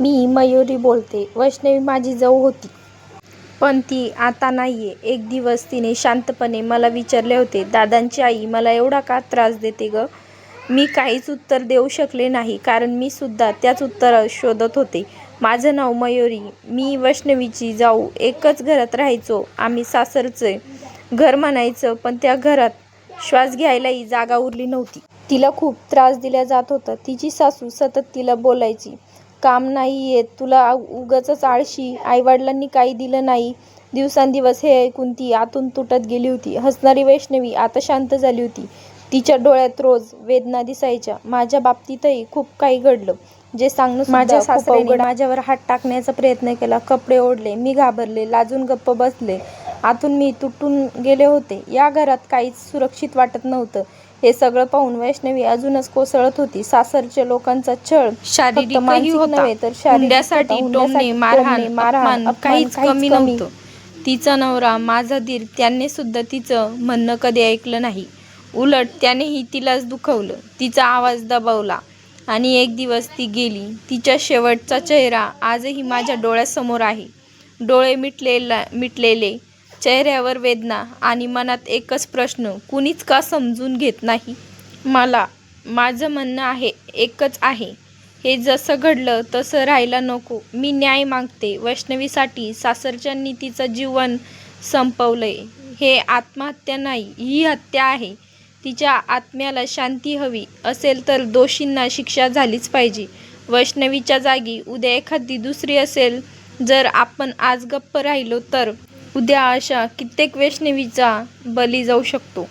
मी मयुरी बोलते. वैष्णवी माझी जाऊ होती. पण ती आता नाहीये. एक दिवस तिने शांतपणे मला विचारले होते, दादांची आई मला एवढा का त्रास देते गं? मी काहीच उत्तर देऊ शकले नाही. कारण मी सुद्धा त्याच उत्तर शोधत होते. माझं नाव मयुरी. मी वैष्णवीची जाऊ. एकच घरात राहायचो. आम्ही सासरचे घर म्हणायचं. पण त्या घरात श्वास घ्यायलाही जागा उरली नव्हती. तिला खूप त्रास दिला जात होता. तिची सासू सतत तिला बोलायची, काम नाही येत तुला, उगाचच आळशी, आईवडिलांनी काही दिलं नाही. दिवसेंदिवस हे ऐकून ती आतून तुटत गेली होती. हसणारी वैष्णवी आता शांत झाली होती. तिच्या डोळ्यात रोज वेदना दिसायच्या. माझ्या बाबतीतही खूप काही घडलं, जे सांगणं खूप अवघड. माझ्यावर हात टाकण्याचा प्रयत्न केला. कपडे ओढले. मी घाबरले. लाजून गप्प बसले. आतून मी तुटून गेले होते. या घरात काहीच सुरक्षित वाटत नव्हतं. हे सगळं पाहून वैष्णवी अजूनच कोसळत होती. सासरच्या लोकांचा छळ नव्हे तर शारीरिक मारहाण, काहीच कमी नव्हतं. तिचा नवरा, माझा दीर त्याने सुद्धा तिचं म्हणणं कधी ऐकलं नाही. उलट त्यानेही तिलाच दुखावलं, तिचा आवाज दबवला. आणि एक दिवस ती गेली. तिचा शेवटचा चेहरा आजही माझ्या डोळ्यासमोर आहे. डोळे मिटलेले, चेहऱ्यावर वेदना आणि मनात एकच प्रश्न, कुणीच का समजून घेत नाही? मला. माझं म्हणणं आहे एकच आहे, हे जसं घडलं तसं राहायला नको. मी न्याय मागते. वैष्णवीसाठी सासरच्यांनी तिचं जीवन संपवलंय. हे आत्महत्या नाही, ही हत्या आहे. तिच्या आत्म्याला शांती हवी असेल तर दोषींना शिक्षा झालीच पाहिजे. वैष्णवीच्या जागी उद्या एखादी दुसरी असेल. जर आपण आज गप्प राहिलो तर उद्या अशा कित्येक वैष्णवीचा बळी जाऊ शकतो.